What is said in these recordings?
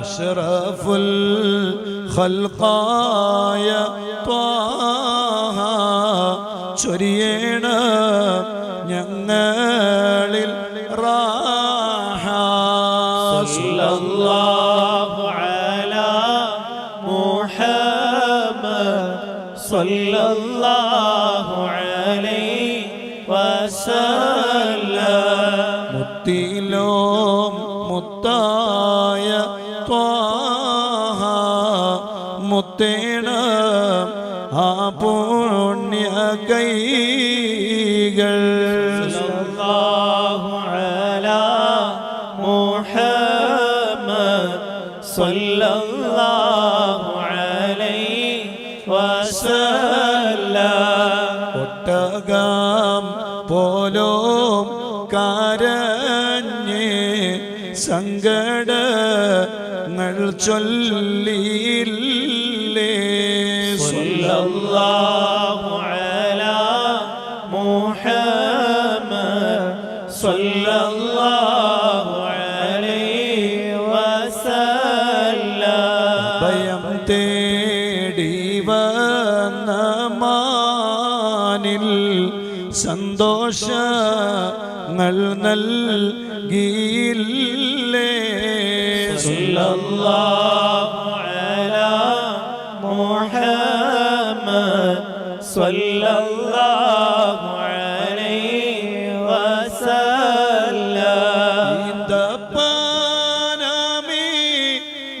أشرف الخلقاയ طه ചൊരിയേണ ഞങ്ങളിൽ റാഹ. സല്ലല്ലാഹു അലാ മുഹമ്മദ് സല്ലല്ലാഹു അലൈഹി വസല്ലം. മുത്തിലോ മുത്താ മുത്തായ ത്വാഹ മുത്തേണ ആ പുണ്യ കൈകൾ ഒട്ടകം പോലോ കാര സങ്കടങ്ങൾ ചൊല്ലിയില്ലേ? സ്വല്ലല്ലാഹു അലാ മുഹമ്മദ് സ്വല്ലല്ലാഹു അലൈഹി വസല്ലം. ഭയം തേടി വന്ന സന്തോഷങ്ങൾ നൽകിയില്ലേ?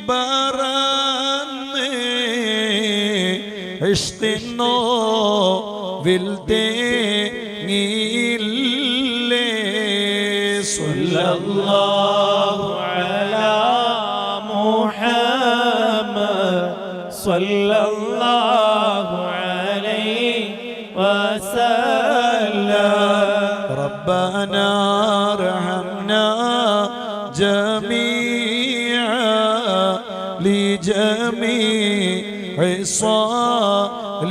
പാനമേ ഇഷ്ടോ വിൽ الليل صلى الله على محمد. صلى الله عليه وسلم. ربنا ارحمنا جميعا لجميع صالحنا